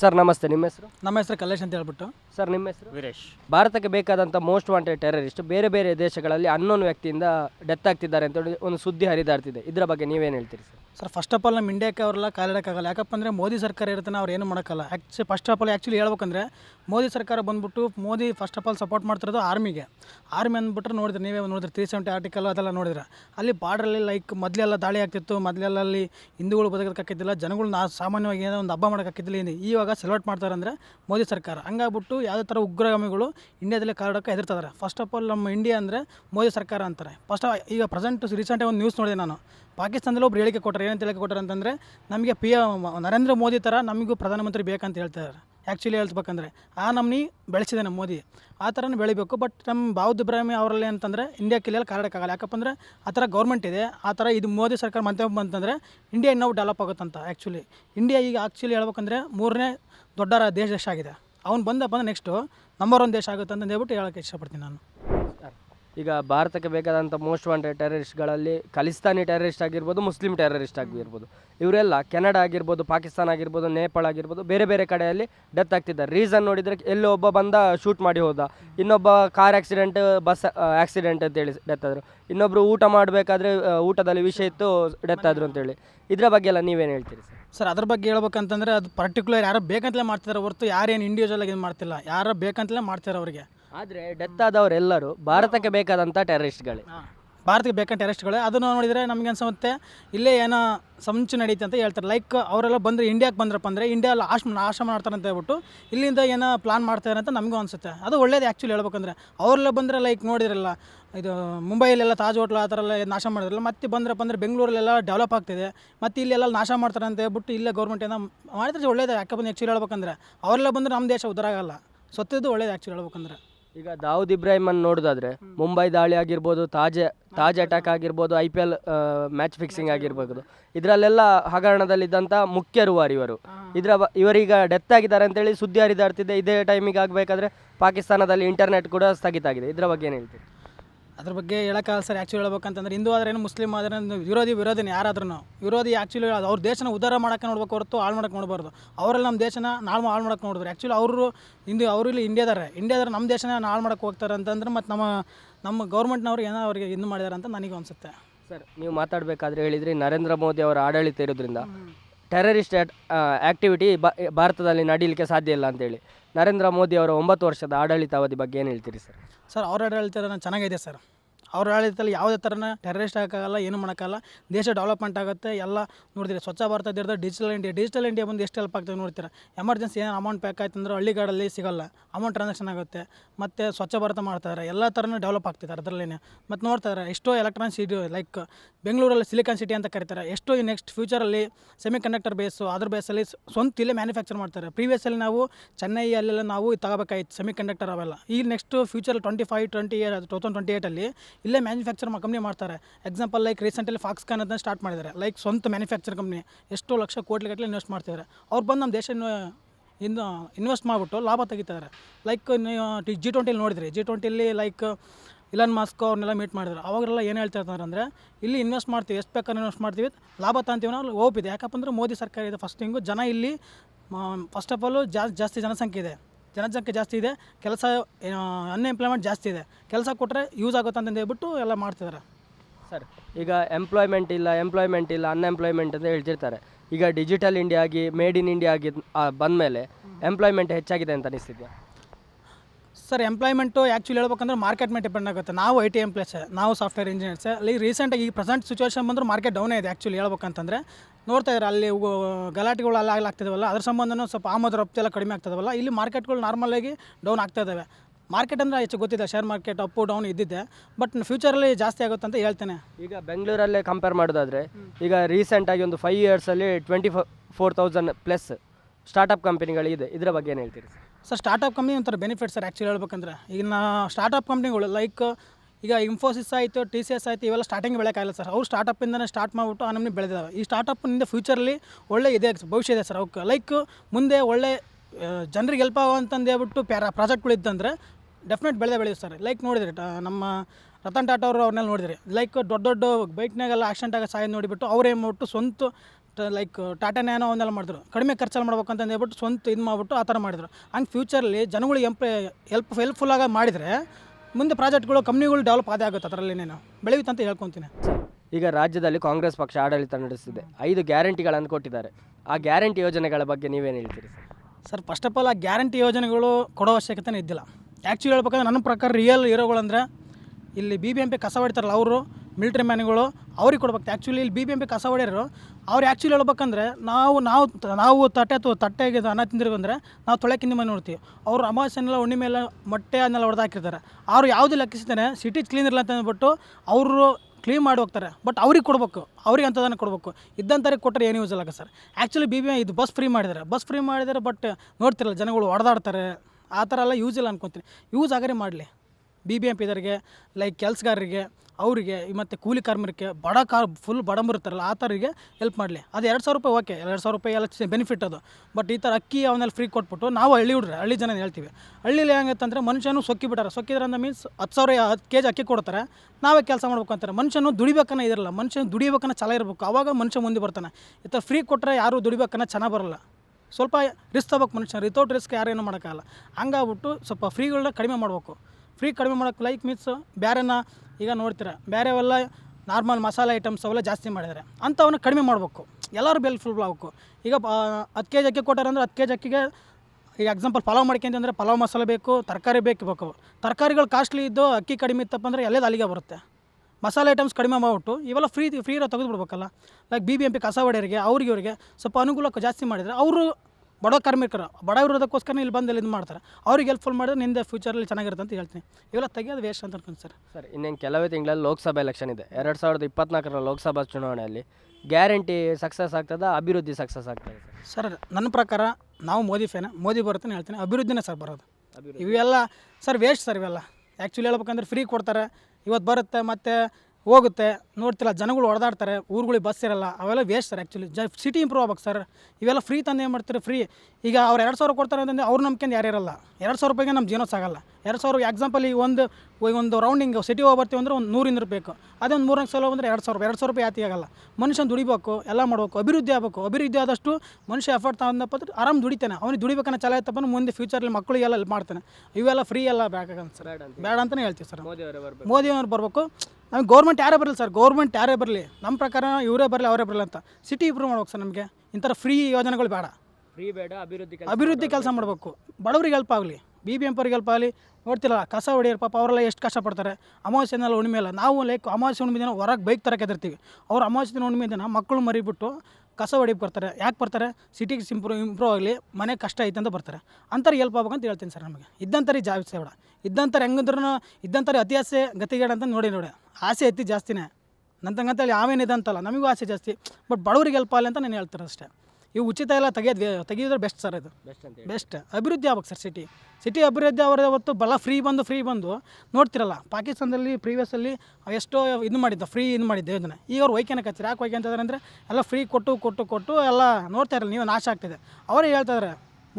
Sir ನಮಸ್ತೆ. ನಿಮ್ಮ ಹೆಸರು? ನಮ್ಮ ಹೆಸರು ಕಲ್ಲೇಶ್ ಅಂತ ಹೇಳ್ಬಿಟ್ಟು. ಸರ್ ನಿಮ್ಮ ಹೆಸರು? ವೀರೇಶ್. ಭಾರತಕ್ಕೆ ಬೇಕಾದಂಥ ಮೋಸ್ಟ್ ವಾಂಟೆಡ್ ಟೆರರಿಸ್ಟ್ ಬೇರೆ ಬೇರೆ ದೇಶಗಳಲ್ಲಿ ಅನ್ನೋನ್ ವ್ಯಕ್ತಿಯಿಂದ ಡೆತ್ ಆಗ್ತಿದ್ದಾರೆ ಅಂತ ಹೇಳಿ ಒಂದು ಸುದ್ದಿ ಹರಿದಾಡ್ತಿದೆ. ಇದರ ಬಗ್ಗೆ ನೀವೇನು ಹೇಳ್ತೀರಿ sir? Sir first of all ನಮ್ಮ ಇಂಡಿಯಾಕ್ಕೆ ಅವರೆಲ್ಲ ಕಾಲಿಡೋಕ್ಕಾಗಲ್ಲ. ಯಾಕಪ್ಪ ಅಂದರೆ ಮೋದಿ ಸರ್ಕಾರ ಇರ್ತಾನೆ ಅವ್ರು ಏನು ಮಾಡೋಕ್ಕಲ್ಲ. ಆ್ಯಕ್ಚು ಫಸ್ಟ್ ಆಫ್ ಆಲ್ ಆ್ಯಕ್ಚುಲಿ ಹೇಳ್ಬೇಕಂದ್ರೆ ಮೋದಿ ಸರ್ಕಾರ ಬಂದ್ಬಿಟ್ಟು Modi first of all support ಮಾಡ್ತಿರೋದು ಆರ್ಮಿಗೆ ಆರ್ಮಿ ಅಂದ್ಬಿಟ್ರೆ ನೋಡಿದ್ರೆ, ನೀವೇ ನೋಡಿದ್ರೆ ತ್ರೀ ಸೆವೆಂಟಿ ಆರ್ಟಿಕಲ್ ಅದೆಲ್ಲ ನೋಡಿದ್ರೆ? ಅಲ್ಲಿ ಬಾರ್ಡ್ರಲ್ಲಿ ಲೈಕ್ ಮೊದಲೆಲ್ಲ ದಾಳಿ ಆಗ್ತಿತ್ತು, ಮೊದಲೆಲ್ಲ ಅಲ್ಲಿ ಹಿಂದೂಗಳು ಬದುಕೋಕ್ಕಾಗ್ತಿದ್ದಿಲ್ಲ, ಜನಗಳು ನಾ ಸಾಮಾನ್ಯವಾಗಿ ಏನೋ ಒಂದು ಹಬ್ಬ ಮಾಡೋಕ್ಕಾಗ್ತಿದ್ದಿಲ್ಲ ಏನು ಇವಾಗ ಸೆಲೆಕ್ಟ್ ಮಾಡ್ತಾರೆ ಅಂದರೆ ಮೋದಿ ಸರ್ಕಾರ. ಹಂಗಾಗ್ಬಿಟ್ಟು ಯಾವುದೇ ಥರ ಉಗ್ರಗಾಮಿಗಳು ಇಂಡಿಯಾದಲ್ಲಿ ಕಾಲಿಡೋಕೆ ಹೆದರ್ತಾರೆ ಫಸ್ಟ್ ಆಫ್ ಆಲ್ ನಮ್ಮ ಇಂಡಿಯಾ ಅಂದರೆ ಮೋದಿ ಸರ್ಕಾರ ಅಂತಾರೆ. ಫಸ್ಟ್ ಈಗ ಪ್ರೆಸೆಂಟ್ ರೀಸೆಂಟಾಗಿ ಒಂದು ನ್ಯೂಸ್ ನೋಡಿದೆ ನಾನು. ಪಾಕಿಸ್ತಾನದಲ್ಲಿ ಒಬ್ರು ಹೇಳಿಕೆ ಕೊಟ್ಟರು ಏನಂತ ಹೇಳಿಕೆ ಕೊಟ್ಟರು ಅಂತಂದರೆ, ನಮಗೆ ಪಿ ನರೇಂದ್ರ ಮೋದಿ ಥರ ನಮಗೂ ಪ್ರಧಾನಮಂತ್ರಿ ಬೇಕಂತ ಹೇಳ್ತಾರೆ ಆ್ಯಕ್ಚುಲಿ ಹೇಳ್ಬೇಕಂದ್ರೆ, ಆ ನಮ್ಮನಿ ಬೆಳೆಸಿದೆ ನಮ್ಮ ಮೋದಿ. ಆ ಥರನೂ ಬೆಳಿಬೇಕು ಬಟ್ ನಮ್ಮ ಬಾವುದ್ ಇಬ್ರಾಹಿಮಿ ಅವರಲ್ಲಿ ಅಂತಂದರೆ ಇಂಡಿಯಾ ಕಿಲಿಯಲ್ಲಿ ಕಾರಡಕ್ಕಾಗಲ್ಲ ಯಾಕಪ್ಪ ಅಂದರೆ ಆ ಥರ ಗೌರ್ಮೆಂಟ್ ಇದೆ, ಆ ಥರ ಇದು ಮೋದಿ ಸರ್ಕಾರ ಮತ್ತೆ ಬಂತಂದರೆ ಇಂಡಿಯಾ ಇನ್ನೂ ಡೆವಲಪ್ ಆಗುತ್ತಂತ ಆ್ಯಕ್ಚುಲಿ ಇಂಡಿಯಾ ಈಗ ಆ್ಯಕ್ಚುಲಿ ಹೇಳ್ಬೇಕಂದ್ರೆ ಮೂರನೇ ದೊಡ್ಡ ದೇಶ ದೇಶ ಆಗಿದೆ. ಅವ್ನು ಬಂದಪ್ಪ ಅಂದ್ರೆ ನೆಕ್ಸ್ಟು ನಂಬರ್ ಒನ್ ದೇಶ ಆಗುತ್ತೆ ಅಂತ ಹೇಳ್ಬಿಟ್ಟು ಹೇಳೋಕ್ಕೆ ಇಷ್ಟಪಡ್ತೀನಿ ನಾನು. ಈಗ ಭಾರತಕ್ಕೆ ಬೇಕಾದಂಥ ಮೋಸ್ಟ್ ವಾಂಟೆಡ್ ಟೆರರಿಸ್ಟ್ಗಳಲ್ಲಿ ಖಲಿಸ್ತಾನಿ ಟೆರರಿಸ್ಟ್ ಆಗಿರ್ಬೋದು, ಮುಸ್ಲಿಂ ಟೆರರಿಸ್ಟ್ ಆಗಿರ್ಬೋದು. ಇವರೆಲ್ಲ ಕೆನಡಾ ಆಗಿರ್ಬೋದು, ಪಾಕಿಸ್ತಾನ ಆಗಿರ್ಬೋದು, ನೇಪಾಳ ಆಗಿರ್ಬೋದು, ಬೇರೆ ಬೇರೆ ಕಡೆಯಲ್ಲಿ ಡೆತ್ ಆಗ್ತಿದ್ದಾರೆ ರೀಸನ್ ನೋಡಿದರೆ ಎಲ್ಲೋ ಒಬ್ಬ ಬಂದ ಶೂಟ್ ಮಾಡಿ ಹೋದ. ಇನ್ನೊಬ್ಬ ಕಾರ್ ಆಕ್ಸಿಡೆಂಟ್ ಬಸ್ ಆಕ್ಸಿಡೆಂಟ್ ಅಂತೇಳಿ ಡೆತ್ ಆದರು. ಇನ್ನೊಬ್ಬರು ಊಟ ಮಾಡಬೇಕಾದ್ರೆ ಊಟದಲ್ಲಿ ವಿಷ ಇತ್ತು ಡೆತ್ ಆದರು ಅಂತೇಳಿ. ಇದರ ಬಗ್ಗೆ ಎಲ್ಲ ನೀವೇನು ಹೇಳ್ತೀರಿ ಸರ್? ಅದ್ರ ಬಗ್ಗೆ ಹೇಳ್ಬೇಕಂತಂದರೆ ಅದು ಪರ್ಟಿಕ್ಯುಲರ್ ಯಾರೋ ಬೇಕಂತಲೇ ಮಾಡ್ತಿದ್ದಾರೆ ಹೊರತು ಯಾರೇನು ಇಂಡಿವಿಜುವಲ್ ಆಗಿ ಏನು ಮಾಡ್ತಿಲ್ಲ. ಯಾರೋ ಬೇಕಂತಲೇ ಮಾಡ್ತಾರೆ ಅವರಿಗೆ. ಆದರೆ ಡೆತ್ ಆದವರೆಲ್ಲರೂ ಭಾರತಕ್ಕೆ ಬೇಕಾದಂಥ ಟೆರರಿಸ್ಟ್ಗಳೇ ಭಾರತಕ್ಕೆ ಬೇಕಂತ ಟೆರರಿಸ್ಟ್ಗಳೇ ಅದನ್ನು ನೋಡಿದರೆ ನಮಗೆ ಅನ್ಸುತ್ತೆ, ಇಲ್ಲೇ ಏನೋ ಸಂಚು ನಡೀತೆ ಅಂತ ಹೇಳ್ತಾರೆ. ಲೈಕ್ ಅವರೆಲ್ಲ ಬಂದ್ರೆ ಇಂಡಿಯಾಕ್ ಬಂದ್ರಪ್ಪ ಅಂದ್ರೆ ಇಂಡಿಯಾ ನಾಶ ನಾಶ ಮಾಡ್ತಾರೆ ಅಂತ ಹೇಳ್ಬಿಟ್ಟು ಇಲ್ಲಿಂದ ಏನೋ ಪ್ಲಾನ್ ಮಾಡ್ತಾರೆ ಅಂತ ನಮಗೂ ಅನ್ಸುತ್ತೆ. ಅದು ಒಳ್ಳೇದು ಆ್ಯಕ್ಚುಲಿ ಹೇಳ್ಬೇಕಂದ್ರೆ. ಅವರೆಲ್ಲ ಬಂದರೆ ಲೈಕ್ ನೋಡಿರಲ್ಲ ಇದು ಮುಂಬೈಲೆಲ್ಲ ತಾಜ್ ಹೋಟ್ಲ್ ಆ ಥರ ಎಲ್ಲ ನಾಶ ಮಾಡಿದ್ರಲ್ಲ, ಮತ್ತೆ ಬಂದ್ರಪ್ಪ ಅಂದರೆ ಬೆಂಗಳೂರಲ್ಲೆಲ್ಲ ಡೆವಲಪ್ ಆಗ್ತಿದೆ. ಮತ್ತು ಇಲ್ಲೆಲ್ಲ ನಾಶ ಮಾಡ್ತಾರೆ ಅಂತ ಹೇಳ್ಬಿಟ್ಟು ಇಲ್ಲೇ ಗೌರ್ಮೆಂಟ್ ಏನೋ ಮಾಡಿದ್ರೆ ಒಳ್ಳೇದು. ಯಾಕೆ ಬಂದು ಆ್ಯಕ್ಚುಲಿ ಹೇಳ್ಬೇಕಂದ್ರೆ, ಅವರೆಲ್ಲ ಬಂದರೆ ನಮ್ಮ ದೇಶ ಉದ್ಧಾರ ಆಗಲ್ಲ ಸತ್ತಿದ್ದು ಒಳ್ಳೇದು ಆ್ಯಕ್ಚುಲಿ ಹೇಳ್ಬೇಕಂದ್ರೆ. ಈಗ ದಾವೂದ್ ಇಬ್ರಾಹಿಮನ್ ನೋಡೋದಾದ್ರೆ ಮುಂಬೈ ದಾಳಿ ಆಗಿರ್ಬೋದು ತಾಜ್ ತಾಜ್ ಅಟ್ಯಾಕ್ ಆಗಿರ್ಬೋದು I P L match fixing ಆಗಿರ್ಬೋದು. ಇದರಲ್ಲೆಲ್ಲ ಹಗರಣದಲ್ಲಿದ್ದಂಥ ಮುಖ್ಯ ರೂವಾರಿ ಇವರು. ಇದರ ಇವರೀಗ ಡೆತ್ ಆಗಿದ್ದಾರೆ ಅಂತೇಳಿ ಸುದ್ದಿ ಹರಿದಾಡ್ತಿದೆ ಇದೇ ಟೈಮಿಗೆ ಆಗಬೇಕಾದ್ರೆ ಪಾಕಿಸ್ತಾನದಲ್ಲಿ ಇಂಟರ್ನೆಟ್ ಕೂಡ ಸ್ಥಗಿತ ಆಗಿದೆ. ಇದರ ಬಗ್ಗೆ ಏನು ಹೇಳ್ತೀರಿ? ಅದ್ರ ಬಗ್ಗೆ ಹೇಳೋಕ್ಕಾಗಲ್ಲ ಸರ್ ಆ್ಯಕ್ಚುಲಿ ಹೇಳ್ಬೇಕಂತಂದ್ರೆ ಹಿಂದೂ ಆದರೆ ಏನು ಮುಸ್ಲಿಮ್ ಆದ್ರೆ ವಿರೋಧಿ ವಿರೋಧಿನ ಯಾರಾದ್ರೂ ವಿರೋಧಿ ಆ್ಯಕ್ಚುಲಿ ಅವ್ರ ದೇಶನ ಉದ್ಧಾರ ಮಾಡೋಕ್ಕೆ ನೋಡ್ಬೇಕು ಹೊರತು ಹಾಳು ಮಾಡೋಕೆ ನೋಡಬಾರ್ದು. ಅವರೆಲ್ಲ ನಮ್ಮ ದೇಶನ ನಾಳು ಹಾಳು ಮಾಡೋಕೆ ನೋಡಿದ್ರು. ಆ್ಯಕ್ಚುಲಿ ಅವರು ಹಿಂದೂ ಅವರು ಇಲ್ಲಿ ಇಂಡಿಯಾದಾರೆ ಇಂಡಿಯಾದಾರೆ ನಮ್ಮ ದೇಶನ ಹಾಳು ಮಾಡೋಕೆ ಹೋಗ್ತಾರೆ ಅಂತಂದ್ರೆ ಮತ್ತು ನಮ್ಮ ನಮ್ಮ ಗೌರ್ಮೆಂಟ್ನವ್ರು ಏನೋ ಅವರಿಗೆ ಇದು ಮಾಡಿದಾರೆ ಅಂತ ನನಗೆ ಅನಿಸುತ್ತೆ. ಸರ್ ನೀವು ಮಾತಾಡಬೇಕಾದ್ರೆ ಹೇಳಿದ್ರಿ ನರೇಂದ್ರ ಮೋದಿ ಅವರ ಆಡಳಿತ ಇರೋದ್ರಿಂದ ಟೆರರಿಸ್ಟ್ ಆ್ಯಕ್ಟಿವಿಟಿ ಭಾರತದಲ್ಲಿ ನಡೀಲಿಕ್ಕೆ ಸಾಧ್ಯ ಇಲ್ಲ ಅಂತೇಳಿ. ನರೇಂದ್ರ ಮೋದಿ ಅವರ ಒಂಬತ್ತು ವರ್ಷದ ಆಡಳಿತಾವಧಿ ಬಗ್ಗೆ ಏನು ಹೇಳ್ತೀರಿ ಸರ್? ಸರ್, ಅವ್ರ ಆಡಳಿತ ಚೆನ್ನಾಗಿದೆ ಸರ್. ಅವ್ರ ಆಡಳಿತದಲ್ಲಿ ಯಾವುದೇ ಥರನ ಟೆರರಿಸ್ಟ್ ಹಾಕೋಲ್ಲ ಏನು ಮಾಡೋಕ್ಕಲ್ಲ ದೇಶ ಡೆವಲಪ್ಮೆಂಟ್ ಆಗುತ್ತೆ, ಎಲ್ಲ ನೋಡಿದ್ರೆ ಸ್ವಚ್ಛ ಭಾರತ ಇದ್ದಿರ್ದ ಡಿಜಿಟಲ್ ಇಂಡಿಯಾ ಡಿಜಿಟಲ್ ಇಂಡಿಯಾ ಬಂದು ಎಷ್ಟು ಹೆಲ್ಪ್ ಆಗ್ತದೆ ನೋಡ್ತೀರಾ. ಎಮರ್ಜೆನ್ಸಿ ಏನು ಅಮೌಂಟ್ ಪ್ಯಾಕ್ ಆಯ್ತು ಅಂದ್ರೆ ಹಳ್ಳಿಗಾಡಲ್ಲಿ ಸಿಗಲ್ಲ. ಅಮೌಂಟ್ ಟ್ರಾನ್ಸಾಕ್ಷನ್ ಆಗುತ್ತೆ. ಮತ್ತು ಸ್ವಚ್ಛ ಭಾರತ ಮಾಡ್ತಾರೆ ಎಲ್ಲ ಥರನೂ ಡೆವಲಪ್ ಆಗ್ತಿದ್ದಾರೆ ಅದರಲ್ಲೇ ಮತ್ತು ನೋಡ್ತಾರೆ ಎಷ್ಟೋ ಎಲೆಕ್ಟ್ರಾನಿಕ್ಸ್ ಸಿಟಿ ಲೈಕ್ ಬೆಂಗಳೂರಲ್ಲಿ ಸಿಲಿಕಾನ್ ಸಿಟಿ ಅಂತ ಕರೀತಾರೆ. ಎಷ್ಟೋ ಈ ನೆಕ್ಸ್ಟ್ ಫ್ಯೂಚರಲ್ಲಿ ಸೆಮಿ ಕಂಡಕ್ಟರ್ ಬೇಸು ಅದ್ರ ಬೇಸಲ್ಲಿ ಸ್ವಂತ ಇಲ್ಲೇ ಮ್ಯಾನುಫ್ಯಾಕ್ಚರ್ ಮಾಡ್ತಾರೆ. ಪ್ರೀವಿಯಸ್ಸಲ್ಲಿ ನಾವು ಚೆನ್ನೈ ಅಲ್ಲೆಲ್ಲ ನಾವು ತಗೋಬೇಕಾಯ್ತು ಸೆಮಿ ಕಂಡಕ್ಟರ್ ಅವೆಲ್ಲ. ಈ next future twenty five twenty year two thousand twenty ಏಯ್ಟಲ್ಲಿ ಇಲ್ಲೇ ಮ್ಯಾನುಫ್ಯಾಕ್ಚರ್ ಕಂಪ್ನಿ ಮಾಡ್ತಾರೆ. ಎಕ್ಸಾಂಪಲ್ ಲೈಕ್ ರೀಸೆಂಟಲ್ಲಿ ಫಾಕ್ಸ್ಕಾನ್ ಅಂತ ಸ್ಟಾರ್ಟ್ ಮಾಡಿದ್ದಾರೆ. ಲೈಕ್ ಸ್ವಂತ ಮ್ಯಾನುಫ್ಯಾಕ್ಚರ್ ಕಂಪ್ನಿ ಎಷ್ಟು ಲಕ್ಷ ಕೋಟಿ ಗಟ್ಟಲೆ ಇನ್ವೆಸ್ಟ್ ಮಾಡ್ತಿದ್ದಾರೆ. ಅವ್ರು ಬಂದು ನಮ್ಮ ದೇಶ ಇನ್ನು ಇನ್ವೆಸ್ಟ್ ಮಾಡಿಬಿಟ್ಟು ಲಾಭ ತೆಗಿತಾರೆ ಲೈಕ್ ಜಿ ಟ್ವೆಂಟಿಲಿ ನೋಡಿದ್ರಿ? ಜಿ ಟ್ವೆಂಟಿಲಿ ಲೈಕ್ ಇಲನ್ ಮಾಸ್ಕ್ ಅವ್ರನ್ನೆಲ್ಲ ಮೀಟ್ ಮಾಡಿದ್ರು. ಅವಾಗೆಲ್ಲ ಏನು ಹೇಳ್ತಾ ಇರ್ತಾರೆ ಅಂದರೆ, ಇಲ್ಲಿ ಇನ್ವೆಸ್ಟ್ ಮಾಡ್ತೀವಿ, ಎಷ್ಟು ಬೇಕಾದ್ರೆ ಇನ್ವೆಸ್ಟ್ ಮಾಡ್ತೀವಿ, ಲಾಭ ತಂತೀವಿ ನಾವು ಹೋಪ್ ಇದೆ ಯಾಕಪ್ಪ ಅಂದ್ರೆ ಮೋದಿ ಸರ್ಕಾರ ಇದೆ ಫಸ್ಟಿಂಗು ಜನ ಇಲ್ಲಿ ಫಸ್ಟ್ ಆಫ್ ಆಲು ಜಾಸ್ತಿ ಜನಸಂಖ್ಯೆ ಇದೆ. ಜನಸಂಖ್ಯೆ ಜಾಸ್ತಿ ಇದೆ ಕೆಲಸ ಅನ್ಎಂಪ್ಲಾಯ್ಮೆಂಟ್ ಜಾಸ್ತಿ ಇದೆ. ಕೆಲಸ ಕೊಟ್ಟರೆ ಯೂಸ್ ಆಗುತ್ತೆ ಅಂತ ಹೇಳ್ಬಿಟ್ಟು ಎಲ್ಲ ಮಾಡ್ತಿದ್ದಾರೆ ಸರ್ ಈಗ ಎಂಪ್ಲಾಯ್ಮೆಂಟ್ ಇಲ್ಲ ಎಂಪ್ಲಾಯ್ಮೆಂಟ್ ಇಲ್ಲ ಅನ್ಎಂಪ್ಲಾಯ್ಮೆಂಟ್ ಅಂತ ಹೇಳ್ತಿರ್ತಾರೆ. ಈಗ ಡಿಜಿಟಲ್ ಇಂಡಿಯಾ ಆಗಿ ಮೇಡ್ ಇನ್ ಇಂಡಿಯಾ ಆಗಿ ಬಂದಮೇಲೆ ಎಂಪ್ಲಾಯ್ಮೆಂಟ್ ಹೆಚ್ಚಾಗಿದೆ ಅಂತ ಅನಿಸ್ತಿದ್ಯಾ? ಸರ್ ಎಂಪ್ಲಾಯ್ಮೆಂಟು ಆ್ಯಕ್ಚುಲಿ ಹೇಳ್ಬೇಕಂದ್ರೆ ಮಾರ್ಕೆಟ್ ಮೇಲೆ ಡಿಪೆಂಡ್ ಆಗುತ್ತೆ. ನಾವು ಐ ಟಿ ಎಂಪ್ಲಾಯ್ಸ್ ನಾವು ಸಾಫ್ಟ್ವೇರ್ ಇಂಜಿನಿಯರ್ಸ್ ಅಲ್ಲಿ ರೀಸೆಂಟಾಗಿ ಈ ಪ್ರೆಸೆಂಟ್ ಸಿಚುವೇಷನ್ ಬಂದರೂ ಮಾರ್ಕೆಟ್ ಡೌನೇ ಇದೆ ಆ್ಯಕ್ಚುಲಿ ಹೇಳ್ಬೇಕಂತಂದ್ರೆ. ನೋಡ್ತಾ ಇದ್ದಾರೆ, ಅಲ್ಲಿ ಗಲಾಟೆಗಳು ಅಲ್ಲಿ ಆಗ್ತಿದಾವಲ್ಲ, ಅದ್ರ ಸಂಬಂಧನೂ ಸ್ವಲ್ಪ ಆಮದು ರಫ್ತು ಎಲ್ಲ ಕಡಿಮೆ ಆಗ್ತದವಲ್ಲ, ಇಲ್ಲಿ ಮಾರ್ಕೆಟ್ಗಳು ನಾರ್ಮಲಾಗಿ ಡೌನ್ ಆಗ್ತಾ ಇದ್ದಾವೆ ಮಾರ್ಕೆಟ್ ಅಂದರೆ ಹೆಚ್ಚು ಗೊತ್ತಿದೆ ಶೇರ್ ಮಾರ್ಕೆಟ್ ಅಪ್ಪು ಡೌನ್ ಇದ್ದಿದ್ದೆ. ಬಟ್ ಫ್ಯೂಚರಲ್ಲಿ ಜಾಸ್ತಿ ಆಗುತ್ತೆ ಅಂತ ಹೇಳ್ತೇನೆ. ಈಗ ಬೆಂಗಳೂರಲ್ಲೇ ಕಂಪೇರ್ ಮಾಡೋದಾದರೆ, ಈಗ ರೀಸೆಂಟಾಗಿ ಒಂದು five ಇಯರ್ಸಲ್ಲಿ twenty four thousand plus startup ಕಂಪನಿಗಳಿದೆ ಇದರ ಬಗ್ಗೆ ಏನು ಹೇಳ್ತೀರಿ? ಸರ್ ಸ್ಟಾರ್ಟಪ್ ಕಂಪ್ನಿ ಒಂಥರ ಬೆನಿಫಿಟ್ ಸರ್ ಆ್ಯಕ್ಚುಲಿ ಹೇಳ್ಬೇಕಂದ್ರೆ. ಈಗ ನಾ ಸ್ಟಾರ್ಟಪ್ ಕಂಪ್ನಿಗಳು ಲೈಕ್ ಈಗ ಇನ್ಫೋಸಿಸ್ ಆಯಿತು ಟಿ ಸಿ ಎಸ್ ಆಯಿತು, ಇವೆಲ್ಲ ಸ್ಟಾರ್ಟಿಂಗ್ ಬೆಳೆಯೋಕ್ಕಾಗಲ್ಲ ಸರ್. ಅವ್ರು ಸ್ಟಾರ್ಟಪ್ಪಿಂದನೇ ಸ್ಟಾರ್ಟ್ ಮಾಡಿಬಿಟ್ಟು ಆ ನಮ್ಮನೆ ಬೆಳೆದಿದ್ದಾವೆ ಈ ಸ್ಟಾರ್ಟಪ್ನಿಂದ ಫ್ಯೂಚರಲ್ಲಿ ಒಳ್ಳೆ ಇದೆ, ಭವಿಷ್ಯ ಇದೆ ಸರ್. ಅವಕ್ಕೆ ಲೈಕ್ ಮುಂದೆ ಒಳ್ಳೆ ಜನರಿಗೆ ಹೆಲ್ಪ್ ಆಗುವಂತಂದು ಹೇಳ್ಬಿಟ್ಟು ಪ್ಯಾರ ಪ್ರಾಜೆಕ್ಟ್ಗಳು ಇತ್ತಂದರೆ ಡೆಫಿನೆಟ್ ಬೆಳೆದೇ ಬೆಳೆಯುತ್ತೆ ಸರ್. ಲೈಕ್ ನೋಡಿದ್ರಿ ನಮ್ಮ ರತನ್ ಟಾಟಾ ಅವರು ಅವ್ರನ್ನೆಲ್ಲ ನೋಡಿದ್ರಿ. ಲೈಕ್ ದೊಡ್ಡ ದೊಡ್ಡ ಬೈಕ್ನಾಗೆಲ್ಲ ಆಕ್ಸಿಡೆಂಟ್ ಆಗೋ ಸಾಯೋದು ನೋಡಿಬಿಟ್ಟು ಅವ್ರು ಏನು ಮಾಡ್ಬಿಟ್ಟು ಸ್ವಂತ ಲೈಕ್ ಟಾಟಾ ನ್ಯಾನೋ ಅವನ್ನೆಲ್ಲ ಮಾಡಿದ್ರು. ಕಡಿಮೆ ಖರ್ಚಲ್ಲಿ ಮಾಡ್ಬೇಕಂತ ಹೇಳ್ಬಿಟ್ಟು ಸ್ವಂತ ಇದು ಮಾಡಿಬಿಟ್ಟು ಆ ಥರ ಮಾಡಿದ್ರು. ಹಂಗೆ ಫ್ಯೂಚರಲ್ಲಿ ಜನಗಳಿಗೆ ಎಂಪ್ ಹೆಲ್ಪ್ ಹೆಲ್ಪ್ಫುಲ್ಲಾಗಿ ಮಾಡಿದರೆ ಮುಂದೆ ಪ್ರಾಜೆಕ್ಟ್ಗಳು ಕಂಪ್ನಿಗಳು ಡೆವಲಪ್ ಆದೇ ಆಗುತ್ತೆ ಅದರಲ್ಲಿ ನಾನು ಬೆಳೆಯುತ್ತೆ ಅಂತ ಹೇಳ್ಕೊತೀನಿ. ಈಗ ರಾಜ್ಯದಲ್ಲಿ ಕಾಂಗ್ರೆಸ್ ಪಕ್ಷ ಆಡಳಿತ ನಡೆಸಿದೆ. ಐದು ಗ್ಯಾರಂಟಿಗಳನ್ನು ಕೊಟ್ಟಿದ್ದಾರೆ. ಆ ಗ್ಯಾರಂಟಿ ಯೋಜನೆಗಳ ಬಗ್ಗೆ ನೀವೇನು ಹೇಳ್ತೀರಿ? Sir sir first of all ಆ ಗ್ಯಾರಂಟಿ ಯೋಜನೆಗಳು ಕೊಡೋ ಅವಶ್ಯಕತೆನೇ ಇದ್ದಿಲ್ಲ. ಆ್ಯಕ್ಚುಲಿ ಹೇಳ್ಬೇಕಂದ್ರೆ ನನ್ನ ಪ್ರಕಾರ ರಿಯಲ್ ಹೀರೋಗಳಂದರೆ ಇಲ್ಲಿ ಬಿ ಬಿ ಎಂ ಪಿ ಕಸ ಹೊಡಿತಾರಲ್ಲ ಅವರು ಮಿಲಿಟ್ರಿ ಮ್ಯಾನ್ಗಳು ಅವ್ರಿಗೆ ಕೊಡ್ಬೇಕು. ಆ್ಯಕ್ಚುಲಿ ಇಲ್ಲಿ ಬಿ ಬಿ ಎಂ ಪಿ ಕಸ ಹೊಡೆಯೋರು, ಅವ್ರು ಆ್ಯಕ್ಚುಲಿ ಹೇಳ್ಬೇಕಂದ್ರೆ ನಾವು ನಾವು ನಾವು ತಟ್ಟೆ ಅಥವಾ ತಟ್ಟೆಗೆ ಅನ್ನ ತಿಂದಿರ್ಬಂದ್ರೆ ನಾವು ತೊಳೆಕಿಂದ ಮನೆ ನೋಡ್ತೀವಿ. ಅವ್ರು ಅಮಾವಾಸ್ಯನೆಲ್ಲ ಉಣ್ಣಿ ಮೇಲೆ ಮೊಟ್ಟೆ ಅದನ್ನೆಲ್ಲ ಹೊಡೆದು ಹಾಕಿರ್ತಾರೆ. ಅವ್ರು ಯಾವುದು ಲೆಕ್ಕಿಸ್ತಾನೆ ಸಿಟಿ ಕ್ಲೀನ್ ಇರಲ್ಲ ಅಂತ ಅಂದ್ಬಿಟ್ಟು ಅವರು ಕ್ಲೀನ್ ಮಾಡಿ ಹೋಗ್ತಾರೆ. ಬಟ್ ಅವ್ರಿಗೆ ಕೊಡಬೇಕು, ಅವ್ರಿಗೆ ಅಂಥದನ್ನು ಕೊಡಬೇಕು. ಇದ್ದಂಥವ್ರಿಗೆ ಕೊಟ್ಟರೆ ಏನು ಯೂಸ್ ಇಲ್ಲ ಸರ್ ಆ್ಯಕ್ಚುಲಿ ಬಿ ಬಿ ಇದು ಬಸ್ ಫ್ರೀ ಮಾಡಿದ್ದಾರೆ. ಬಸ್ ಫ್ರೀ ಮಾಡಿದ್ದಾರೆ ಬಟ್ ನೋಡ್ತಿರಲ್ಲ ಜನಗಳು ಹೊಡೆದಾಡ್ತಾರೆ. ಆ ಥರ ಎಲ್ಲ ಯೂಸ್ ಇಲ್ಲ ಅನ್ಕೊತೀನಿ. ಯೂಸ್ ಆಗರೆ ಮಾಡಲಿ. ಬಿ ಬಿ ಎಂ ಪಿದರಿಗೆ ಲೈಕ್ ಕೆಲಸಗಾರರಿಗೆ, ಅವರಿಗೆ, ಮತ್ತು ಕೂಲಿ ಕಾರ್ಮಿಕರಿಗೆ ಬಡ ಕಾರ್ ಫುಲ್ ಬಡಂಬರು ಇರ್ತಾರಲ್ಲ, ಆ ಥರಿಗೆ ಹೆಲ್ಪ್ ಮಾಡಲಿ. ಅದು ಎರಡು ಸಾವಿರ ರೂಪಾಯಿ ಓಕೆ ಎರಡು ಸಾವಿರ ರೂಪಾಯಿ ಎಲ್ಲ ಬೆನಿಫಿಟ್ ಅದು. ಬಟ್ ಈ ಥರ ಅಕ್ಕಿ ಅವನ್ನೆಲ್ಲ ಫ್ರೀ ಕೊಟ್ಬಿಟ್ಟು ನಾವು ಹಳ್ಳಿ ಹುಡ್ರೆ ಹಳ್ಳಿ ಜನ ಹೇಳ್ತೀವಿ. ಹಳ್ಳಿಲಿ ಹೆಂಗತ್ತಂದ್ರೆ ಮನುಷ್ಯನೂ ಸೊಕ್ಕಿ ಸೊಕ್ಕಿದ್ರೆ ಅಂದ್ರೆ ಮೀನ್ಸ್ ಹತ್ತು ಸಾವಿರ, ಹತ್ತು ಕೆ ಜಿ ಅಕ್ಕಿ ಕೊಡ್ತಾರೆ. ನಾವೇ ಕೆಲಸ ಮಾಡ್ಬೇಕು ಅಂತಾರೆ. ಮನುಷ್ಯನು ದುಡಿಬೇಕನ್ನ ಇರಲ್ಲ ಮನುಷ್ಯನ ದುಡಿಬೇಕನ್ನ ಛಲ ಇರಬೇಕು. ಆವಾಗ ಮನುಷ್ಯ ಮುಂದೆ ಬರ್ತಾನೆ. ಈ ಥರ ಫ್ರೀ ಕೊಟ್ಟರೆ ಯಾರೂ ದುಡಿಬೇಕನ್ನ ಚೆನ್ನಾಗಿ ಬರಲ್ಲ. ಸ್ವಲ್ಪ ರಿಸ್ಕ್ ತಗೋಬೇಕು ಮನುಷ್ಯ ವಿತೌಟ್ ರಿಸ್ಕ್ ಯಾರೇನು ಮಾಡೋಕ್ಕಾಗಲ್ಲ. ಹಂಗಾಗ್ಬಿಟ್ಟು ಸ್ವಲ್ಪ ಫ್ರೀಗಳನ್ನ ಕಡಿಮೆ ಮಾಡಬೇಕು. ಫ್ರೀ ಕಡಿಮೆ ಮಾಡೋಕ್ಕೆ ಲೈಕ್ ಮೀನ್ಸ್ ಬೇರೆನ ಈಗ ನೋಡ್ತೀರ ಬೇರೆವೆಲ್ಲ ನಾರ್ಮಲ್ ಮಸಾಲೆ ಐಟಮ್ಸ್ ಅವೆಲ್ಲ ಜಾಸ್ತಿ ಮಾಡಿದ್ದಾರೆ ಅಂಥವನ್ನ ಕಡಿಮೆ ಮಾಡಬೇಕು. ಎಲ್ಲರೂ ಬೆಲ್ ಫುಲ್ ಆಗಬೇಕು ಈಗ ಹತ್ತು ಕೆ ಜಿ ಅಕ್ಕಿ ಕೊಟ್ಟಾರಂದ್ರೆ ಹತ್ತು ಕೆ ಜಿ ಅಕ್ಕಿಗೆ, ಈಗ ಎಕ್ಸಾಂಪಲ್ ಪಲಾವ್ ಮಾಡ್ಕೊಂತಂದ್ರೆ ಪಲಾವ್ ಮಸಾಲೆ ಬೇಕು, ತರಕಾರಿ ಬೇಕು ಬೇಕು ತರಕಾರಿಗಳು ಕಾಸ್ಟ್ಲಿ ಇದ್ದು ಅಕ್ಕಿ ಕಡಿಮೆ ಇತ್ತಪ್ಪ ಅಂದರೆ ಎಲ್ಲೇದು ಅಲ್ಲಿಗೆ ಬರುತ್ತೆ. ಮಸಾಲೆ ಐಟಮ್ಸ್ ಕಡಿಮೆ ಮಾಡ್ಬಿಟ್ಟು ಇವೆಲ್ಲ ಫ್ರೀ ಫ್ರೀ ಇರೋ ತೆಗೆದು ಬಿಡ್ಬೇಕಲ್ಲ like B B M P ಕಸ ಹೊಡೆಯರಿಗೆ ಅವ್ರಿಗೆ, ಇವರಿಗೆ ಸ್ವಲ್ಪ ಅನುಕೂಲ ಜಾಸ್ತಿ ಮಾಡಿದರೆ ಅವರು ಬಡ ಕಾರ್ಮಿಕರು ಬಡ ಇರೋದಕ್ಕೋಸ್ಕರ ಇಲ್ಲಿ ಬಂದು ಇದು ಮಾಡ್ತಾರೆ. ಅವ್ರಿಗೆ ಹೆಲ್ಪ್ಫುಲ್ ಮಾಡಿದ್ರೆ ನಿಂದೆ ಫ್ಯೂಚರಲ್ಲಿ ಚೆನ್ನಾಗಿರುತ್ತೆ ಅಂತ ಹೇಳ್ತೀನಿ. ಇವೆಲ್ಲ ತೆಗೆಯೋದು ವೇಸ್ಟ್ ಅಂತ ಅನ್ಕೊಂಡು ಸರ್. ಸರ್ ಇನ್ನೇನು ಕೆಲವೇ ತಿಂಗಳಲ್ಲಿ ಲೋಕಸಭಾ ಎಲೆಕ್ಷನ್ ಇದೆ. ಎರಡು ಸಾವಿರದ ಇಪ್ಪತ್ನಾಲ್ಕರ ಲೋಕಸಭಾ ಚುನಾವಣೆಯಲ್ಲಿ ಗ್ಯಾರಂಟಿ ಸಕ್ಸಸ್ ಆಗ್ತದೆ ಅಭಿವೃದ್ಧಿ ಸಕ್ಸಸ್ ಆಗ್ತದೆ ಸರ್? ಸರ್ ನನ್ನ ಪ್ರಕಾರ ನಾವು ಮೋದಿ ಫೇನ ಮೋದಿ ಬರುತ್ತೆ ಹೇಳ್ತೀನಿ. ಅಭಿವೃದ್ಧಿನೇ ಸರ್ ಬರೋದು. ಇವೆಲ್ಲ ಸರ್ ವೇಸ್ಟ್ ಸರ್ ಇವೆಲ್ಲ. ಆ್ಯಕ್ಚುಲಿ ಹೇಳ್ಬೇಕಂದ್ರೆ ಫ್ರೀ ಕೊಡ್ತಾರೆ. ಇವತ್ತು ಬರುತ್ತೆ ಮತ್ತು ಹೋಗುತ್ತೆ. ನೋಡ್ತಿಲ್ಲ ಜನಗಳು ಹೊಡೆದಾಡ್ತಾರೆ ಊರುಗಳಿಗೆ ಬಸ್ ಇರಲ್ಲ ಅವೆಲ್ಲ ವೇಸ್ಟ್ ಸರ್ ಆ್ಯಕ್ಚುಲಿ ಜ ಸಿಟಿ ಇಂಪ್ರೂವ್ ಆಗ್ಬೇಕು ಸರ್ ಇವೆಲ್ಲ ಫ್ರೀ ತಂದು ಏನು ಮಾಡ್ತಾರೆ? ಫ್ರೀ ಈಗ ಅವ್ರು ಎರಡು ಸಾವಿರ ಕೊಡ್ತಾರೆ ಅಂತಂದರೆ ಅವ್ರು ನಂಬ್ಕೊಂಡು ಯಾರು ಇರಲ್ಲ. ಎರಡು ಸಾವಿರ ರೂಪಾಯಿಗೆ ನಮ್ಮ ಜೀವನ ಸಾಗಲ್ಲ ಎರಡು ಸಾವಿರ ಎಕ್ಸಾಂಪಲ್ ಈಗ ಒಂದು ಈಗ ಒಂದು ರೌಂಡಿಂಗ್ ಸಿಟಿ ಹೋಗಿ ಬರ್ತೀವಿ ಅಂದರೆ ಒಂದು ನೂರಿಂದ ಬೇಕು. ಅದೇ ಒಂದು ಮೂರನೇ ಸಲ ಬಂದರೆ ಎರಡು ಸಾವಿರ ಎರಡು ಸಾವಿರ ರೂಪಾಯಿ ಯಾತಿ ಆಗಲ್ಲ. ಮನುಷ್ಯನ ದುಡಿಬೇಕು ಎಲ್ಲ ಮಾಡಬೇಕು ಅಭಿವೃದ್ಧಿ ಆಗಬೇಕು. ಅಭಿವೃದ್ಧಿ ಆದಷ್ಟು ಮನುಷ್ಯ ಎಫರ್ಟ್ ತಗೊಂಡಪ್ಪ ಅಂದ್ರೆ ಆರಾಮ್ ದುಡಿತಾನೆ. ಅವ್ನಿಗೆ ದುಡಿಬೇಕನ್ನ ಚಲ ಆಯ್ತಪ್ಪ ಅಂದ್ರೆ ಮುಂದೆ ಫ್ಯೂಚರಲ್ಲಿ ಮಕ್ಕಳಿಗೆಲ್ಲ ಹೆಲ್ಪ್ ಮಾಡ್ತಾನೆ. ಇವೆಲ್ಲ ಫ್ರೀ ಎಲ್ಲ ಬೇಕಾಗಲ್ಲ ಸರ್ ಬೇಡ ಅಂತ ಬೇಡ ಅಂತಲೇ ಹೇಳ್ತೀವಿ ಸರ್ ಮೋದಿ ಅವರು ಬರಬೇಕು. ಮೋದಿ ಅವ್ರು ಬರಬೇಕು. ನಮ್ಗೆ ಗೌರ್ಮೆಂಟ್ ಯಾರೇ ಬರಲಿ ಸರ್ ಗೌರ್ಮೆಂಟ್ ಯಾರೇ ಬರಲಿ ನಮ್ಮ ಪ್ರಕಾರ ಇವರೇ ಬರಲಿ ಅವರೇ ಬರಲಿ ಅಂತ ಸಿಟಿ ಇಂಪ್ರೂವ್ ಮಾಡ್ಬೇಕು ಸರ್ ನಮಗೆ. ಇಂಥರ ಫ್ರೀ ಯೋಜನೆಗಳು ಬೇಡ. ಫ್ರೀ ಬೇಡ ಅಭಿವೃದ್ಧಿ ಅಭಿವೃದ್ಧಿ ಕೆಲಸ ಮಾಡಬೇಕು. ಬಡವರಿಗೆ ಹೆಲ್ಪ್ ಆಗಲಿ ಬಿ ಬಿ ಎಂ ಹೆಲ್ಪ್ ಆಗಲಿ. ನೋಡ್ತಿಲ್ಲ ಕಸ ಹೊಡೆಯೋರು ಪಾಪ ಅವರೆಲ್ಲ ಎಷ್ಟು ಕಷ್ಟಪಡ್ತಾರೆ. ಅಮಾವಾಸ್ಯೆನೆಲ್ಲ ಹುಣ್ಣಿಮೆ ಅಲ್ಲ ನಾವು ಲೈಕ್ ಅಮಾವಾಸ್ಯ ಹುಣ್ಣಿಮೆ ದಿನ ಹೊರಗೆ ಬೈಕ್ ತರಕ್ಕೆ ಎದಿರ್ತೀವಿ ಅವ್ರು ಅಮಾವಾಸ್ಯೆ ದಿನ ಹುಣ್ಣಿಮೆ ದಿನ ಮಕ್ಕಳು ಮರಿಬಿಟ್ಟು ಕಸ ಹೊಡಿಬ್ ಬರ್ತಾರೆ. ಯಾಕೆ ಬರ್ತಾರೆ? ಸಿಟಿಗೆ ಇಂಪ್ರೂವ್ ಇಂಪ್ರೂವ್ ಆಗಲಿ, ಮನೆ ಕಷ್ಟ ಐತೆ ಅಂತ ಬರ್ತಾರೆ. ಅಂಥವ್ರಿಗೆ ಹೆಲ್ಪ್ ಆಗ್ಬೇಕಂತ ಹೇಳ್ತೀನಿ ಸರ್ ನಮಗೆ. ಇದ್ದಂಥರಿ ಜಾಬ್ ಸೇವಡ ಇದ್ದಂಥವ್ರು ಹೆಂಗಂದ್ರೂ ಇದ್ದಂಥವ್ರು ಅತಿ ಆಸೆ ಗತಿಗೇಡ ಅಂತ ನೋಡಿ ನೋಡಿ. ಆಸೆ ಐತಿ ಜಾಸ್ತಿನೇ. ನಂತಂಗಂತೇಳಿ ಯಾವೇನಿದೆ ಅಂತಲ್ಲ ನಮಗೂ ಆಸೆ ಜಾಸ್ತಿ. ಬಟ್ ಬಡವರಿಗೆ ಹೆಲ್ಪ್ ಆಗಲಿ ಅಂತ ನಾನು ಹೇಳ್ತಾರೆ ಅಷ್ಟೇ. ಇವು ಉಚಿತ ಎಲ್ಲ ತೆಗೆಯೋದು ತೆಗೆಯೋದ್ರೆ ಬೆಸ್ಟ್ ಸರ್ ಇದು. ಬೆಸ್ಟ್ ಅಂತ ಹೇಳಿ. ಬೆಸ್ಟ್ ಅಭಿವೃದ್ಧಿ ಆಗ್ಬೇಕು ಸರ್ ಸಿಟಿ ಸಿಟಿ ಅಭಿವೃದ್ಧಿ ಅವರ ಹೊತ್ತು ಬಲ ಫ್ರೀ ಬಂದು ಫ್ರೀ ಬಂದು ನೋಡ್ತಿರಲ್ಲ ಪಾಕಿಸ್ತಾನದಲ್ಲಿ ಪ್ರೀವಿಯಸ್ಸಲ್ಲಿ ಎಷ್ಟೋ ಇದು ಮಾಡಿದ್ದ ಫ್ರೀ ಇದು ಮಾಡಿದ್ದೆ ಇದನ್ನು ಈಗ ಅವ್ರು ವೈಕ್ಯಾನಕ್ಕೆ ಹಚ್ಚಿರಿ ಯಾಕೆ ವೈಕ್ಯಾಂತಿದ್ದಾರೆ ಅಂದರೆ ಎಲ್ಲ ಫ್ರೀ ಕೊಟ್ಟು ಕೊಟ್ಟು ಕೊಟ್ಟು ಎಲ್ಲ ನೋಡ್ತಾ ಇರಲ್ಲ ನೀವು ನಾಶ ಆಗ್ತಿದೆ. ಅವರೇ ಹೇಳ್ತಾರೆ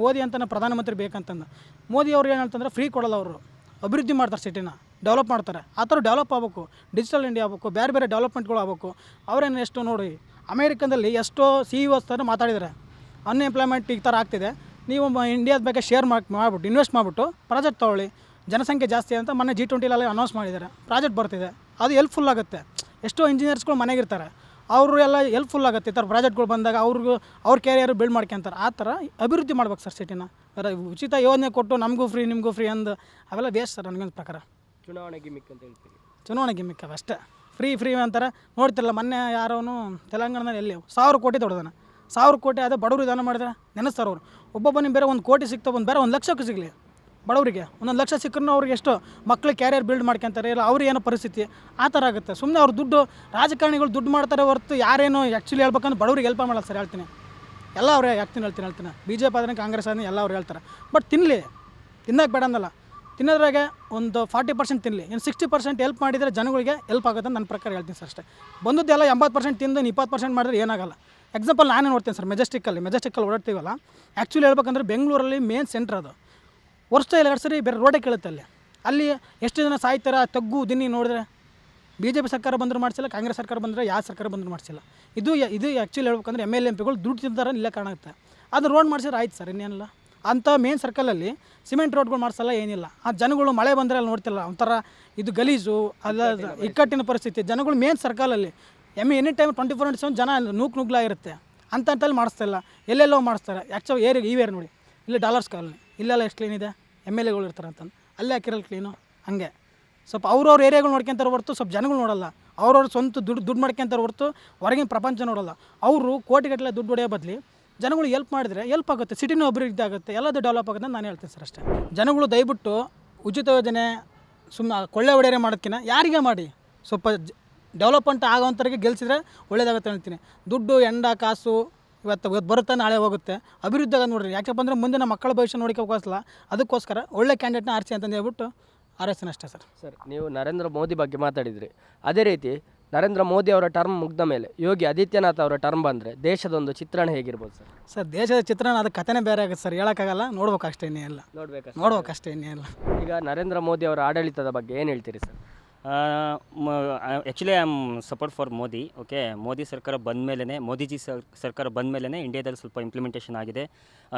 ಮೋದಿ ಅಂತಲೇ ಪ್ರಧಾನಮಂತ್ರಿ ಬೇಕಂತಂದು. ಮೋದಿ ಅವ್ರು ಏನು ಹೇಳ್ತಂದ್ರೆ ಫ್ರೀ ಕೊಡಲ್ಲ ಅವರು. ಅಭಿವೃದ್ಧಿ ಮಾಡ್ತಾರೆ ಸಿಟಿನ ಡೆವಲಪ್ ಮಾಡ್ತಾರೆ. ಆ ಥರ ಡೆವಲಪ್ ಆಗಬೇಕು. ಡಿಜಿಟಲ್ ಇಂಡಿಯಾ ಆಗಬೇಕು ಬೇರೆ ಬೇರೆ ಡೆವಲಪ್ಮೆಂಟ್ಗಳು ಆಗಬೇಕು. ಅವರೇನು ಎಷ್ಟು ನೋಡಿ ಅಮೇರಿಕದಲ್ಲಿ ಎಷ್ಟೋ ಸಿ ಇ ಥರ ಮಾತಾಡಿದ್ದಾರೆ. ಅನ್ಎಂಪ್ಲಾಯ್ಮೆಂಟ್ ಈ ಥರ ಆಗ್ತಿದೆ. ನೀವು ಇಂಡಿಯಾದ ಬಗ್ಗೆ ಶೇರ್ ಮಾಡಿ ಮಾಡಿಬಿಟ್ಟು ಇನ್ವೆಸ್ಟ್ ಮಾಡಿಬಿಟ್ಟು ಪ್ರಾಜೆಕ್ಟ್ ತೊಗೊಳ್ಳಿ. ಜನಸಂಖ್ಯೆ ಜಾಸ್ತಿ ಅಂತ ಮೊನ್ನೆ ಜಿ ಟ್ವೆಂಟಿಲೆಲ್ಲ ಅನೌನ್ಸ್ ಮಾಡಿದ್ದಾರೆ. ಪ್ರಾಜೆಕ್ಟ್ ಬರ್ತಿದೆ. ಅದು ಹೆಲ್ಪ್ಫುಲ್ ಆಗುತ್ತೆ. ಎಷ್ಟೋ ಇಂಜಿನಿಯರ್ಸ್ಗಳು ಮನೆಗಿರ್ತಾರೆ ಅವರು ಎಲ್ಲ ಹೆಲ್ಪ್ಫುಲ್ ಆಗುತ್ತೆ. ಈ ಥರ ಪ್ರಾಜೆಕ್ಟ್ಗಳು ಬಂದಾಗ ಅವ್ರಿಗೂ ಅವ್ರ ಕೆರಿಯರ್ ಬಿಲ್ಡ್ ಮಾಡ್ಕೊಂತಾರೆ. ಆ ಥರ ಅಭಿವೃದ್ಧಿ ಮಾಡ್ಬೇಕು ಸರ್ ಸಿಟಿನ. ಉಚಿತ ಯೋಜನೆ ಕೊಟ್ಟು ನಮಗೂ ಫ್ರೀ ನಿಮಗೂ ಫ್ರೀ ಅಂದು ಅವೆಲ್ಲ ವೇಸ್ಟ್ ಸರ್ ನನಗೊಂದು ಪ್ರಕಾರ. ಚುನಾವಣೆ ಗಿಮಿಕ್ ಅಂತ ಹೇಳ್ತೀವಿ ಚುನಾವಣೆ ಗಿಮಿಕ್ ಅವಷ್ಟೇ ಅಷ್ಟೇ. ಫ್ರೀ ಫ್ರೀ ಅಂತಾರೆ. ನೋಡ್ತಿರಲ್ಲ, ಮೊನ್ನೆ ಯಾರೋನು ತೆಲಂಗಾಣದಲ್ಲಿ ಎಲ್ಲಿ, ಸಾವಿರ ಕೋಟಿ ದೊಡ್ಡದನ. ಸಾವಿರ ಕೋಟಿ ಅದೇ ಬಡವರು ಇದನ್ನು ಮಾಡಿದ್ರೆ ನೆನೆಸ್ತಾರೆ ಅವರು. ಒಬ್ಬೊಬ್ಬನಿಗೆ ಬೇರೆ ಒಂದು ಕೋಟಿ ಸಿಗ್ತಾ ಒಂದು ಬೇರೆ ಒಂದು ಲಕ್ಷಕ್ಕೆ ಸಿಗಲಿ. ಬಡವರಿಗೆ, ಒಂದೊಂದು ಲಕ್ಷ ಸಿಕ್ಕರೂ ಅವ್ರಿಗೆ ಎಷ್ಟು ಮಕ್ಳು ಕ್ಯಾರಿಯರ್ ಬಿಲ್ಡ್ ಮಾಡ್ಕೊಂತಾರೆ, ಇಲ್ಲ ಅವ್ರಿಗೆ ಏನೋ ಪರಿಸ್ಥಿತಿ, ಆ ಥರ ಆಗುತ್ತೆ. ಸುಮ್ಮನೆ ಅವ್ರು ದುಡ್ಡು, ರಾಜಕಾರಣಿಗಳು ದುಡ್ಡು ಮಾಡ್ತಾರೆ ಹೊರತು ಯಾರೇನು ಆ್ಯಕ್ಚುಲಿ ಹೇಳ್ಬೇಕಂದ್ರೆ ಬಡವರಿಗೆ ಹೆಲ್ಪ್ ಮಾಡಲ್ಲ ಸರ್, ಹೇಳ್ತೀನಿ. ಎಲ್ಲ ಅವರೇ ಯಾಕೆ ಹೇಳ್ತೀನಿ ಹೇಳ್ತೀನಿ. ಬಿ ಜೆ ಪಿ ಆದ್ರೆ ಕಾಂಗ್ರೆಸ್ ಆದ್ರೆ ಎಲ್ಲ ಅವ್ರು ಹೇಳ್ತಾರೆ. ಬಟ್ ತಿನ್ನಲಿ ತಿನ್ನಕ್ಕೆ ಬೇಡ ತಿನ್ನೋದ್ರಾಗೆ ಒಂದು ಫಾರ್ಟಿ ಪರ್ಸೆಂಟ್ ತಿನ್ನಲಿ ಇನ್ನು ಸಿಕ್ಸ್ಟಿ ಪರ್ಸೆಂಟ್ ಹೆಲ್ಪ್ ಮಾಡಿದರೆ ಜನಗಳಿಗೆ ಹೆಲ್ಪ್ ಆಗುತ್ತೆ ನನ್ನ ಪ್ರಕಾರ ಹೇಳ್ತೀನಿ ಸರ್ ಅಷ್ಟೇ. ಬಂದದ್ದೆಲ್ಲ ಎಂಬತ್ತು ಪರ್ಸೆಂಟ್ ತಿಂದು ಇಪ್ಪತ್ತು ಪರ್ಸೆಂಟ್ ಮಾಡಿದ್ರೆ ಏನಾಗಲ್ಲ. ಎಕ್ಸಾಂಪಲ್ ನಾನೇ ನೋಡ್ತೀನಿ ಸರ್ ಮೆಜೆಸ್ಟಿಕ್ಕಲ್ಲಿ ಮೆಜೆಸ್ಟಿಕ್ಕಲ್ಲಿ ಓಡಾಡ್ತೀವಲ್ಲ? ಆ್ಯಕ್ಚುಲಿ ಹೇಳ್ಬೇಕಂದ್ರೆ ಬೆಂಗಳೂರಲ್ಲಿ ಮೇನ್ ಸೆಂಟ್ರ್ ಅದು. ವರ್ಷ ಎರಡು ಸರಿ ಬೇರೆ ರೋಡೇ ಕೇಳುತ್ತೆ ಅಲ್ಲಿ. ಅಲ್ಲಿ ಎಷ್ಟು ಜನ ಸಾಯ್ತಾರೆ, ತಗ್ಗು ದಿನ ನೋಡಿದ್ರೆ ಬಿ ಜೆ ಪಿ ಸರ್ಕಾರ ಬಂದರೂ ಮಾಡಿಸಿಲ್ಲ, ಕಾಂಗ್ರೆಸ್ ಸರ್ಕಾರ ಬಂದರೆ ಯಾವ ಸರ್ಕಾರ ಬಂದರೂ ಮಾಡಿಸಿಲ್ಲ. ಇದು ಇದು ಆ್ಯಕ್ಚುಲಿ ಹೇಳ್ಬೇಕಂದ್ರೆ ಎಂ ಎಲ್ ಎಂ ಪಿಗಳು ದುಡ್ಡು ತಿಂತಾರೆ ಇಲ್ಲೇ ಕಾಣುತ್ತೆ ಅದು ರೋಡ್ ಮಾಡಿಸಿದ್ರೆ ಆಯ್ತು ಸರ್, ಇನ್ನೇನಿಲ್ಲ. ಅಂಥ ಮೇನ್ ಸರ್ಕಲಲ್ಲಿ ಸಿಮೆಂಟ್ ರೋಡ್ಗಳು ಮಾಡಿಸಲ್ಲ ಏನಿಲ್ಲ. ಆ ಜನಗಳು ಮಳೆ ಬಂದರೆ ಅಲ್ಲಿ ನೋಡ್ತಿಲ್ಲ ಒಂಥರ ಇದು ಗಲೀಜು ಅಲ್ಲ ಇಕ್ಕಟ್ಟಿನ ಪರಿಸ್ಥಿತಿ. ಜನಗಳು ಮೇನ್ ಸರ್ಕಲಲ್ಲಿ M any time twenty four into seven ಜನ ನೂಕು ನುಗ್ಲಾಗಿರುತ್ತೆ ಅಂತ ಅಂತಲ್ಲಿ ಮಾಡಿಸ್ತಿಲ್ಲ. ಎಲ್ಲೆಲ್ಲೋ ಮಾಡಿಸ್ತಾರೆ. ಆ್ಯಕ್ಚುಲಿ ಏರಿ ಈ ವೇರ್ ನೋಡಿ. ಇಲ್ಲಿ ಡಾಲರ್ಸ್ ಕಾಲೋನಿ. ಇಲ್ಲೆಲ್ಲ ಎಷ್ಟು ಕ್ಲೀನ್ ಇದೆ? ಎಂ ಎಲ್ ಎಗಳು ಇರ್ತಾರೆ ಅಂತಂದು. ಅಲ್ಲೇ ಹಾಕಿರಲ್ಲ ಕ್ಲೀನು ಹಾಗೆ. ಸ್ವಲ್ಪ ಅವ್ರವ್ರ ಏರಿಯಾಗಳು ನೋಡ್ಕೊಂತಾರೆ ಹೊರತು ಸ್ವಲ್ಪ ಜನಗಳು ನೋಡಲ್ಲ. ಅವ್ರವ್ರ ಸ್ವಂತ ದುಡ್ಡು ದುಡ್ಡು ಮಾಡ್ಕೊಂತಾರೆ ಹೊರತು ಹೊರಗಿನ ಪ್ರಪಂಚ ನೋಡಲ್ಲ. ಅವರು ಕೋಟಿಗಟ್ಟಲೆ ದುಡ್ಡು ಹೊಡೆಯೋ ಬದಲಿ ಜನಗಳು ಎಲ್ಪ್ ಮಾಡಿದ್ರೆ ಎಲ್ಪ್ ಆಗುತ್ತೆ. ಸಿಟಿನೂ ಅಭಿವೃದ್ಧಿ ಆಗುತ್ತೆ. ಎಲ್ಲದೂ ಡೆವಲಪ್ ಆಗುತ್ತೆ ನಾನು ಹೇಳ್ತೀನಿ ಸರ್ ಅಷ್ಟೇ. ಜನಗಳು ದಯವಿಟ್ಟು ಉಚಿತ ಯೋಜನೆ ಸುಮ್ಮನೆ ಕೊಳ್ಳೆ ಒಡೆಯರೆ ಮಾಡೋದಕ್ಕಿಂತ ಯಾರಿಗೆ ಮಾಡಿ? ಸ್ವಲ್ಪ ಡೆವಲಪ್ಮೆಂಟ್ ಆಗೋವಂಥವ್ರಿಗೆ ಗೆಲ್ಸಿದ್ರೆ ಒಳ್ಳೇದಾಗುತ್ತೆ ಹೇಳ್ತೀನಿ ದುಡ್ಡು ಎಂಡ ಕಾಸು ಇವತ್ತು ಇವತ್ತು ಬರುತ್ತೆ ನಾಳೆ ಹೋಗುತ್ತೆ. ಅಭಿವೃದ್ಧಿ ಆಗೋದು ನೋಡಿರಿ. ಯಾಕಪ್ಪ ಅಂದರೆ ಮುಂದಿನ ಮಕ್ಕಳ ಭವಿಷ್ಯ ನೋಡ್ಕೋಕ್ಕೋಸ್ಕರ ಅದಕ್ಕೋಸ್ಕರ ಒಳ್ಳೆ ಕ್ಯಾಂಡಿಡೇಟ್ನ ಆರಿಸಿ ಅಂತಂದು ಹೇಳ್ಬಿಟ್ಟು ಆರೈಸ್ತೀನಿ ಅಷ್ಟೇ ಸರ್. ಸರ್, ನೀವು ನರೇಂದ್ರ ಮೋದಿ ಬಗ್ಗೆ ಮಾತಾಡಿದ್ರಿ. ಅದೇ ರೀತಿ ನರೇಂದ್ರ ಮೋದಿ ಅವರ ಟರ್ಮ್ ಮುಗ್ದ ಮೇಲೆ ಯೋಗಿ ಆದಿತ್ಯನಾಥ್ ಅವರ ಟರ್ಮ್ ಬಂದರೆ ದೇಶದೊಂದು ಚಿತ್ರಣ ಹೇಗಿರ್ಬೋದು ಸರ್? ಸರ್ ದೇಶದ ಚಿತ್ರಣ ಅದು ಕಥೆನೇ ಬೇರೆ ಆಗುತ್ತೆ ಸರ್. ಹೇಳೋಕ್ಕಾಗಲ್ಲ ನೋಡ್ಬೇಕು ಅಷ್ಟೇ ಇನ್ನೇ ಇಲ್ಲ ನೋಡ್ಬೇಕು ನೋಡ್ಬೇಕು ಅಷ್ಟೇ ಇನ್ನೇ ಇಲ್ಲ ಈಗ ನರೇಂದ್ರ ಮೋದಿ ಅವರ ಆಡಳಿತದ ಬಗ್ಗೆ ಏನು ಹೇಳ್ತೀರಿ sir? Actually I am support for Modi okay Modi ಸರ್ಕಾರ ಬಂದ ಮೇಲೇ ಮೋದಿಜಿ ಸರ್, ಸರ್ಕಾರ ಬಂದ ಮೇಲೇ ಇಂಡಿಯಾದಲ್ಲಿ ಸ್ವಲ್ಪ ಇಂಪ್ಲಿಮೆಂಟೇಷನ್ ಆಗಿದೆ.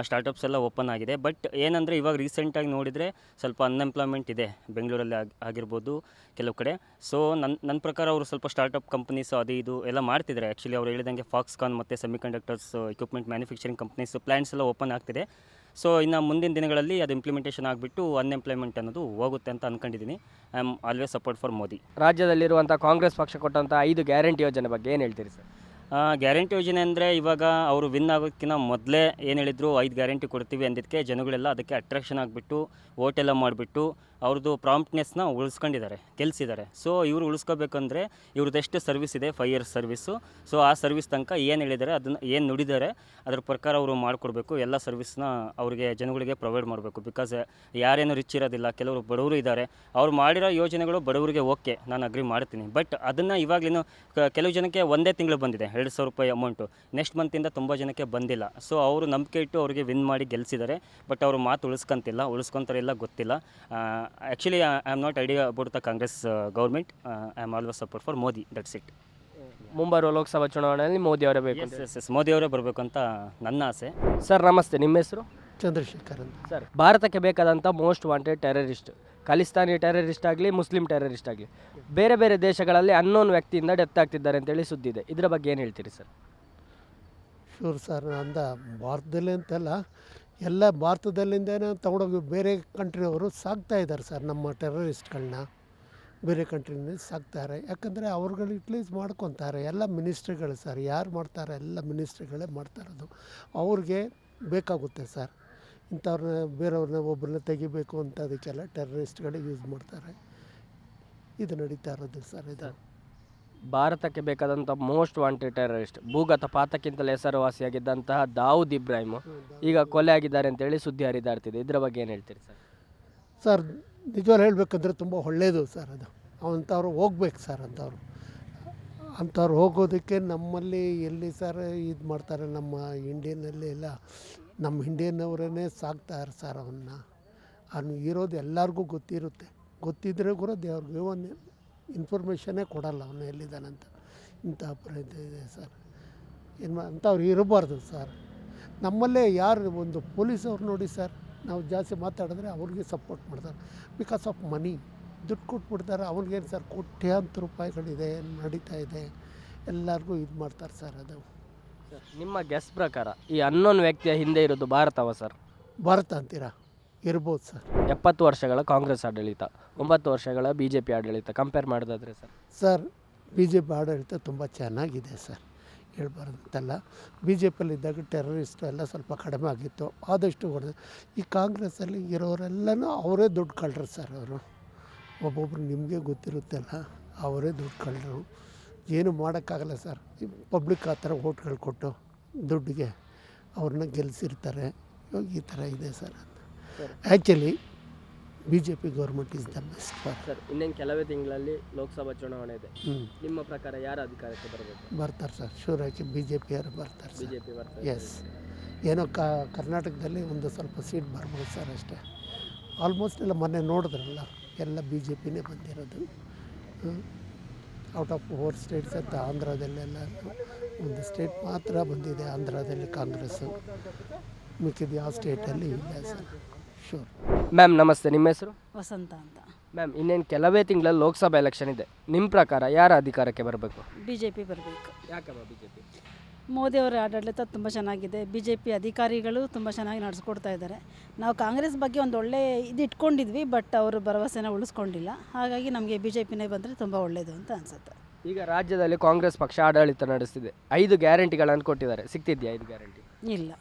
ಸ್ಟಾರ್ಟಪ್ಸ್ ಎಲ್ಲ ಓಪನ್ ಆಗಿದೆ. ಬಟ್ ಏನಂದರೆ ಇವಾಗ ರೀಸೆಂಟಾಗಿ ನೋಡಿದರೆ ಸ್ವಲ್ಪ ಅನ್ಎಂಪ್ಲಾಯ್ಮೆಂಟ್ ಇದೆ ಬೆಂಗಳೂರಲ್ಲಿ ಆಗಿ, ಆಗಿರ್ಬೋದು ಕೆಲವು ಕಡೆ. ಸೊ ನನ್ನ ನನ್ನ ಪ್ರಕಾರ ಅವರು ಸ್ವಲ್ಪ ಸ್ಟಾರ್ಟಪ್ ಕಂಪ್ನೀಸು ಅದು ಇದು ಎಲ್ಲ ಮಾಡ್ತಿದ್ದಾರೆ. ಆ್ಯಕ್ಚುಲಿ ಅವ್ರು ಹೇಳಿದಂಗೆ ಫಾಕ್ಸ್ಕಾನ್ ಮತ್ತು semiconductors equipment manufacturing companies plants ಎಲ್ಲ ಓಪನ್ ಆಗ್ತಿದೆ. ಸೊ ಇನ್ನು ಮುಂದಿನ ದಿನಗಳಲ್ಲಿ ಅದು ಇಂಪ್ಲಿಮೆಂಟೇಷನ್ ಆಗಿಬಿಟ್ಟು ಅನ್ಎಂಪ್ಲಾಯ್ಮೆಂಟ್ ಅನ್ನೋದು ಹೋಗುತ್ತೆ ಅಂತ ಅಂದ್ಕೊಂಡಿದ್ದೀನಿ I am always support for Modi. ರಾಜ್ಯದಲ್ಲಿರುವಂಥ Congress ಪಕ್ಷ ಕೊಟ್ಟಂಥ ಐದು ಗ್ಯಾರಂಟಿ ಯೋಜನೆ ಬಗ್ಗೆ ಏನು ಹೇಳ್ತೀರಿ ಸರ್? ಗ್ಯಾರಂಟಿ ಯೋಜನೆ ಅಂದರೆ ಇವಾಗ ಅವರು ವಿನ್ ಆಗೋದಕ್ಕಿಂತ ಮೊದಲೇ ಏನು ಹೇಳಿದ್ರು, ಐದು ಗ್ಯಾರಂಟಿ ಕೊಡ್ತೀವಿ ಅಂದಿದ್ದಕ್ಕೆ ಜನಗಳೆಲ್ಲ ಅದಕ್ಕೆ ಅಟ್ರಾಕ್ಷನ್ ಆಗಿಬಿಟ್ಟು ಓಟೆಲ್ಲ ಮಾಡಿಬಿಟ್ಟು ಅವ್ರದ್ದು ಪ್ರಾಂಪ್ಟ್ನೆಸ್ನ ಉಳಿಸ್ಕೊಂಡಿದ್ದಾರೆ ಕೆಲಸಿದ್ದಾರೆ ಸೊ ಇವರು ಉಳಿಸ್ಕೋಬೇಕಂದ್ರೆ ಇವ್ರದ್ದು ಎಷ್ಟು ಸರ್ವಿಸ್ ಇದೆ ಫೈವ್ ಇಯರ್ಸ್ ಸರ್ವಿಸ್ಸು ಸೊ ಆ ಸರ್ವಿಸ್ ತನಕ ಏನು ಹೇಳಿದ್ದಾರೆ, ಅದನ್ನು ಏನು ನುಡಿದ್ದಾರೆ, ಅದ್ರ ಪ್ರಕಾರ ಅವರು ಮಾಡಿಕೊಡ್ಬೇಕು. ಎಲ್ಲ ಸರ್ವಿಸ್ನ ಅವರಿಗೆ, ಜನಗಳಿಗೆ ಪ್ರೊವೈಡ್ ಮಾಡಬೇಕು. ಬಿಕಾಸ್ ಯಾರೇನು ರಿಚ್ ಇರೋದಿಲ್ಲ, ಕೆಲವರು ಬಡವರು ಇದ್ದಾರೆ. ಅವ್ರು ಮಾಡಿರೋ ಯೋಜನೆಗಳು ಬಡವರಿಗೆ ಓಕೆ ನಾನು ಅಗ್ರಿ ಮಾಡ್ತೀನಿ. ಬಟ್ ಅದನ್ನು ಇವಾಗಲೂ ಕೆಲವು ಜನಕ್ಕೆ ಒಂದೇ ತಿಂಗಳು ಬಂದಿದೆ. ಎರಡು ಸಾವಿರ ರೂಪಾಯಿ ಅಮೌಂಟು ನೆಕ್ಸ್ಟ್ ಮಂತಿಂದ ತುಂಬ ಜನಕ್ಕೆ ಬಂದಿಲ್ಲ. ಸೊ ಅವರು ನಂಬಿಕೆ ಇಟ್ಟು ಅವರಿಗೆ ವಿನ್ ಮಾಡಿ ಗೆಲ್ಸಿದ್ದಾರೆ. ಬಟ್ ಅವರು ಮಾತು ಉಳಿಸ್ಕೊಂತಿಲ್ಲ. ಉಳಿಸ್ಕೊಂತಾರೆ ಇಲ್ಲ ಗೊತ್ತಿಲ್ಲ. Actually I am not idea about the Congress government I am always support for Modi that's it ಮುಂಬರುವ ಲೋಕಸಭಾ ಚುನಾವಣೆಯಲ್ಲಿ ಮೋದಿ ಅವರೇ ಬೇಕು ಎಸ್ ಎಸ್ ಎಸ್ ಮೋದಿ ಅವರೇ ಬರಬೇಕು ಅಂತ ನನ್ನ ಆಸೆ. ಸರ್ ನಮಸ್ತೆ. ನಿಮ್ಮ ಹೆಸರು? ಚಂದ್ರಶೇಖರ್ ಅಂತ ಸರ್ ಭಾರತಕ್ಕೆ ಬೇಕಾದಂಥ most wanted terrorist Khalistani terrorist ಆಗಲಿ ಮುಸ್ಲಿಂ ಟೆರರಿಸ್ಟ್ ಆಗಲಿ ಬೇರೆ ಬೇರೆ ದೇಶಗಳಲ್ಲಿ ಅನ್ನೋನ್ ವ್ಯಕ್ತಿಯಿಂದ ಡೆತ್ ಆಗ್ತಿದ್ದಾರೆ ಅಂತೇಳಿ ಸುದ್ದಿದೆ ಇದರ ಬಗ್ಗೆ ಏನು ಹೇಳ್ತೀರಿ ಸರ್? ಶೂರ್ ಸರ್ ಅಂದ ಭಾರತದಲ್ಲಿ ಅಂತಲ್ಲ ಎಲ್ಲ ಭಾರತದಲ್ಲಿಂದ ತಗೊಂಡೋಗಿ ಬೇರೆ ಕಂಟ್ರಿಯವರು ಸಾಕ್ತಾ ಇದ್ದಾರೆ ಸರ್ ನಮ್ಮ ಟೆರರಿಸ್ಟ್ಗಳನ್ನ ಬೇರೆ ಕಂಟ್ರಿಯಿಂದ ಸಾಕ್ತಾರೆ. ಯಾಕಂದರೆ ಅವ್ರುಗಳು ಯುಟಿಲೈಸ್ ಮಾಡ್ಕೊತಾರೆ. ಎಲ್ಲ ಮಿನಿಸ್ಟ್ರಿಗಳು ಸರ್ ಯಾರು ಮಾಡ್ತಾರೆ? ಎಲ್ಲ ಮಿನಿಸ್ಟ್ರಿಗಳೇ ಮಾಡ್ತಾ ಇರೋದು. ಅವ್ರಿಗೆ ಬೇಕಾಗುತ್ತೆ ಸರ್ ಇಂಥವ್ರನ್ನ ಬೇರೆಯವ್ರನ್ನ ಒಬ್ಬರನ್ನ ತೆಗಿಬೇಕು ಅಂತ ಅದಕ್ಕೆಲ್ಲ ಟೆರರಿಸ್ಟ್ಗಳಿಗೆ ಯೂಸ್ ಮಾಡ್ತಾರೆ. ಇದು ನಡೀತಾ ಇರೋದು ಸರ್ ಇದು. ಭಾರತಕ್ಕೆ ಬೇಕಾದಂಥ ಮೋಸ್ಟ್ ವಾಂಟೆಡ್ ಟೆರರಿಸ್ಟ್ ಭೂಗತ ಪಾತಕ್ಕಿಂತಲೇ ಹೆಸರುವಾಸಿಯಾಗಿದ್ದಂತಹ ದಾವೂದ್ ಇಬ್ರಾಹಿಮ್. ಈಗ ಕೊಲೆ ಆಗಿದ್ದಾರೆ ಅಂತೇಳಿ ಸುದ್ದಿ ಹರಿದಾಡ್ತಿದೆ. ಇದರ ಬಗ್ಗೆ ಏನು ಹೇಳ್ತೀರಿ ಸರ್? ಸರ್ ನಿಜವಾಗ್ಲೂ ಹೇಳಬೇಕಂದ್ರೆ ತುಂಬ ಒಳ್ಳೆಯದು ಸರ್ ಅದು. ಅಂಥವ್ರು ಹೋಗ್ಬೇಕು ಸರ್ ಅಂಥವ್ರು. ಅಂಥವ್ರು ಹೋಗೋದಕ್ಕೆ ನಮ್ಮಲ್ಲಿ ಎಲ್ಲಿ ಸರ್ ಇದು ಮಾಡ್ತಾರೆ ನಮ್ಮ ಇಂಡಿಯನಲ್ಲಿ ಎಲ್ಲ ನಮ್ಮ ಇಂಡಿಯನ್ನವರೇ ಸಾಕ್ತಾರೆ ಸರ್ ಅವನ್ನ. ಅವನು ಇರೋದು ಎಲ್ಲರಿಗೂ ಗೊತ್ತಿರುತ್ತೆ. ಗೊತ್ತಿದ್ರೆ ಕೂಡ ದೇವ್ರಿಗೆ ಒಂದು ಇನ್ಫಾರ್ಮೇಷನ್ನೇ ಕೊಡಲ್ಲ ಅವನು ಎಲ್ಲಿದ್ದಾನಂತ ಇಂಥ ಪ್ರಯತ್ನ ಇದೆ ಸರ್. ಏನು ಮಾ ಅವ್ರು ಇರಬಾರ್ದು ಸರ್. ನಮ್ಮಲ್ಲೇ ಯಾರು ಒಂದು ಪೊಲೀಸ್ ಅವ್ರು ನೋಡಿ ಸರ್, ನಾವು ಜಾಸ್ತಿ ಮಾತಾಡಿದ್ರೆ ಅವ್ರಿಗೆ ಸಪೋರ್ಟ್ ಮಾಡ್ತಾರೆ. ಬಿಕಾಸ್ ಆಫ್ ಮನಿ ದುಡ್ಡು ಕೊಟ್ಬಿಡ್ತಾರೆ ಅವ್ರಿಗೇನು ಸರ್ ಕೋಟ್ಯಾಂತರ ರೂಪಾಯಿಗಳಿದೆ, ನಡೀತಾ ಇದೆ. ಎಲ್ಲರಿಗೂ ಇದು ಮಾಡ್ತಾರೆ ಸರ್ ಅದು. ನಿಮ್ಮ ಗೆಸ್ ಪ್ರಕಾರ ಈ ಅನ್ನೋನ್ ವ್ಯಕ್ತಿಯ ಹಿಂದೆ ಇರೋದು ಭಾರತವ ಸರ್? ಭಾರತ ಅಂತೀರಾ? ಇರ್ಬೋದು ಸರ್. ಎಪ್ಪತ್ತು ವರ್ಷಗಳ ಕಾಂಗ್ರೆಸ್ ಆಡಳಿತ ಒಂಬತ್ತು ವರ್ಷಗಳ ಬಿ ಜೆ ಪಿ ಆಡಳಿತ ಕಂಪೇರ್ ಮಾಡೋದಾದ್ರೆ sir? Sir B J P ಆಡಳಿತ ತುಂಬ ಚೆನ್ನಾಗಿದೆ ಸರ್. ಹೇಳ್ಬಾರ್ದಂತಲ್ಲ ಬಿ ಜೆ ಪಿಯಲ್ಲಿದ್ದಾಗ ಟೆರರಿಸ್ಟ್ ಎಲ್ಲ ಸ್ವಲ್ಪ ಕಡಿಮೆ ಆಗಿತ್ತು. ಆದಷ್ಟು ಹೊಡೆದು ಈ ಕಾಂಗ್ರೆಸ್ಸಲ್ಲಿ ಇರೋರೆಲ್ಲನೂ ಅವರೇ ದುಡ್ಡು ಕಳ್ಳರು ಸರ್ ಅವರು. ಒಬ್ಬೊಬ್ರು ನಿಮಗೆ ಗೊತ್ತಿರುತ್ತಲ್ಲ ಅವರೇ ದುಡ್ಡು ಕಳ್ಳರು ಏನು ಮಾಡೋಕ್ಕಾಗಲ್ಲ ಸರ್. ಪಬ್ಲಿಕ್ ಆ ಥರ ಓಟ್ಗಳು ಕೊಟ್ಟು ದುಡ್ಡಿಗೆ ಅವ್ರನ್ನ ಗೆಲ್ಲಿಸಿರ್ತಾರೆ ಇವಾಗ ಈ ಥರ ಇದೆ sir actually B J P government is the best for sir ಇನ್ನೇನು ಕೆಲವೇ ತಿಂಗಳಲ್ಲಿ ಲೋಕಸಭಾ ಚುನಾವಣೆ ಇದೆ. ಹ್ಞೂ ನಿಮ್ಮ ಪ್ರಕಾರ ಯಾರು ಅಧಿಕಾರಕ್ಕೆ ಬರಬೇಕು? ಬರ್ತಾರೆ ಸರ್. ಶೂರಾಗಿ ಬಿ ಜೆ ಪಿಯವರು ಬರ್ತಾರೆ ಬಿ ಸರ್ ಜೆ ಪಿ ಬರ್ತಾರೆ. ಎಸ್ ಏನೋ ಕ ಕರ್ನಾಟಕದಲ್ಲಿ ಒಂದು ಸ್ವಲ್ಪ ಸೀಟ್ ಬರ್ಬೋದು ಸರ್ ಅಷ್ಟೇ. ಆಲ್ಮೋಸ್ಟ್ ಎಲ್ಲ ಮೊನ್ನೆ ನೋಡಿದ್ರಲ್ಲ ಎಲ್ಲ ಬಿ ಜೆ ಪಿನೇ ಬಂದಿರೋದು. Hmm. Out of four states ಅಂತ ಆಂಧ್ರದಲ್ಲೆಲ್ಲ ಒಂದು ಸ್ಟೇಟ್ ಮಾತ್ರ ಬಂದಿದೆ ಆಂಧ್ರದಲ್ಲಿ ಕಾಂಗ್ರೆಸ್ಸು ಮಿಕ್ಕಿದ ಯಾವ ಸ್ಟೇಟಲ್ಲಿ ಇಲ್ಲ ಸರ್ ಶೂರ್ ಮ್ಯಾಮ್ ನಮಸ್ತೆ. ನಿಮ್ಮ ಹೆಸರು? ವಸಂತ ಅಂತ. ಮ್ಯಾಮ್ ಇನ್ನೇನು ಕೆಲವೇ ತಿಂಗಳಲ್ಲಿ ಲೋಕಸಭಾ ಎಲೆಕ್ಷನ್ ಇದೆ. ನಿಮ್ಮ ಪ್ರಕಾರ ಯಾರ ಅಧಿಕಾರಕ್ಕೆ ಬರಬೇಕು? ಬಿ ಜೆ ಪಿ ಬರಬೇಕು. ಯಾಕಮ್ಮ ಬಿ ಜೆ ಪಿ ಮೋದಿಯವರ ಆಡಳಿತ ತುಂಬ ಚೆನ್ನಾಗಿದೆ. ಬಿ ಜೆ ಪಿ ಅಧಿಕಾರಿಗಳು ತುಂಬ ಚೆನ್ನಾಗಿ ನಡೆಸ್ಕೊಡ್ತಾ ಇದ್ದಾರೆ. ನಾವು ಕಾಂಗ್ರೆಸ್ ಬಗ್ಗೆ ಒಂದು ಒಳ್ಳೆ ಇದು ಇಟ್ಕೊಂಡಿದ್ವಿ ಬಟ್ ಅವರು ಭರವಸೆನ ಉಳಿಸ್ಕೊಂಡಿಲ್ಲ. ಹಾಗಾಗಿ ನಮಗೆ ಬಿ ಜೆ ಪಿನೇ ಬಂದರೆ ತುಂಬ ಒಳ್ಳೆಯದು ಅಂತ ಅನಿಸುತ್ತೆ. ಈಗ ರಾಜ್ಯದಲ್ಲಿ ಕಾಂಗ್ರೆಸ್ ಪಕ್ಷ ಆಡಳಿತ ನಡೆಸ್ತಿದೆ. ಐದು ಗ್ಯಾರಂಟಿಗಳನ್ನು ಕೊಟ್ಟಿದ್ದಾರೆ. ಸಿಗ್ತಿದೆಯಾ ಐದು ಗ್ಯಾರಂಟಿ? ಇಲ್ಲ.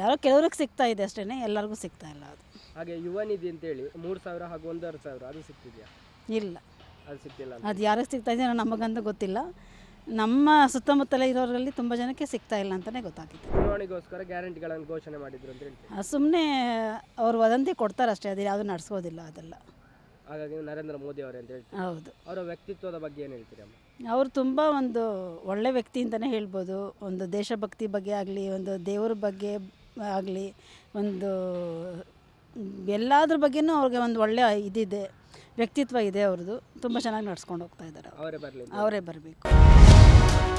ಯಾರೋ ಕೆಲವ್ರಿಗೆ ಸಿಗ್ತಾ ಇದೆ ಅಷ್ಟೇ ಎಲ್ಲರಿಗೂ ಸಿಗ್ತಾ ಇಲ್ಲ ಅದು. ಹಾಗೆ ಯುವ ನಿಧಿ ಅಂತೇಳಿ ಮೂರು ಸಾವಿರ ಹಾಗೂ ಒಂದೂವರೆ ಸಾವಿರ ಅದು ಸಿಗ್ತಿದೆಯಾ? ಇಲ್ಲ. ಅದು ಸಿಗ್ತಿಲ್ಲ ಅದು ಯಾರಿಗೆ ಸಿಗ್ತಾ ಇದೆ ನಮಗಂತೂ ಗೊತ್ತಿಲ್ಲ. ನಮ್ಮ ಸುತ್ತಮುತ್ತಲ ಇರೋರಲ್ಲಿ ತುಂಬ ಜನಕ್ಕೆ ಸಿಗ್ತಾ ಇಲ್ಲ ಅಂತಲೇ ಗೊತ್ತಾಗಿದೆ ಚುನಾವಣೆಗೋಸ್ಕರ ಗ್ಯಾರಂಟಿಗಳನ್ನು ಘೋಷಣೆ ಮಾಡಿದ್ರು ಅಂತ ಹೇಳ್ತೀವಿ ಸುಮ್ಮನೆ ಅವ್ರು ವದಂತಿ ಕೊಡ್ತಾರೆ ಅಷ್ಟೇ ಅದು ಯಾವುದು ನಡೆಸೋದಿಲ್ಲ ಅದೆಲ್ಲ. ಹಾಗಾಗಿ ನರೇಂದ್ರ ಮೋದಿ ಅವರೇ ಅಂತ ಹೇಳ್ತೀವಿ ಹೌದು. ಅವರ ವ್ಯಕ್ತಿತ್ವದ ಬಗ್ಗೆ ಏನು ಹೇಳ್ತೀರಿ ಅಮ್ಮ? ಅವರು ತುಂಬ ಒಂದು ಒಳ್ಳೆ ವ್ಯಕ್ತಿ ಅಂತಲೇ ಹೇಳ್ಬೋದು. ಒಂದು ದೇಶಭಕ್ತಿ ಬಗ್ಗೆ ಆಗಲಿ ಒಂದು ದೇವರ ಬಗ್ಗೆ ಆಗಲಿ ಒಂದು ಎಲ್ಲದ್ರ ಬಗ್ಗೆನೂ ಅವ್ರಿಗೆ ಒಂದು ಒಳ್ಳೆ ಇದಿದೆ ವ್ಯಕ್ತಿತ್ವ ಇದೆ ಅವ್ರದ್ದು. ತುಂಬ ಚೆನ್ನಾಗಿ ನಡ್ಸ್ಕೊಂಡು ಹೋಗ್ತಾ ಇದ್ದಾರೆ ಅವರೇ. ಬರಲಿ ಅವರೇ ಬರಬೇಕು.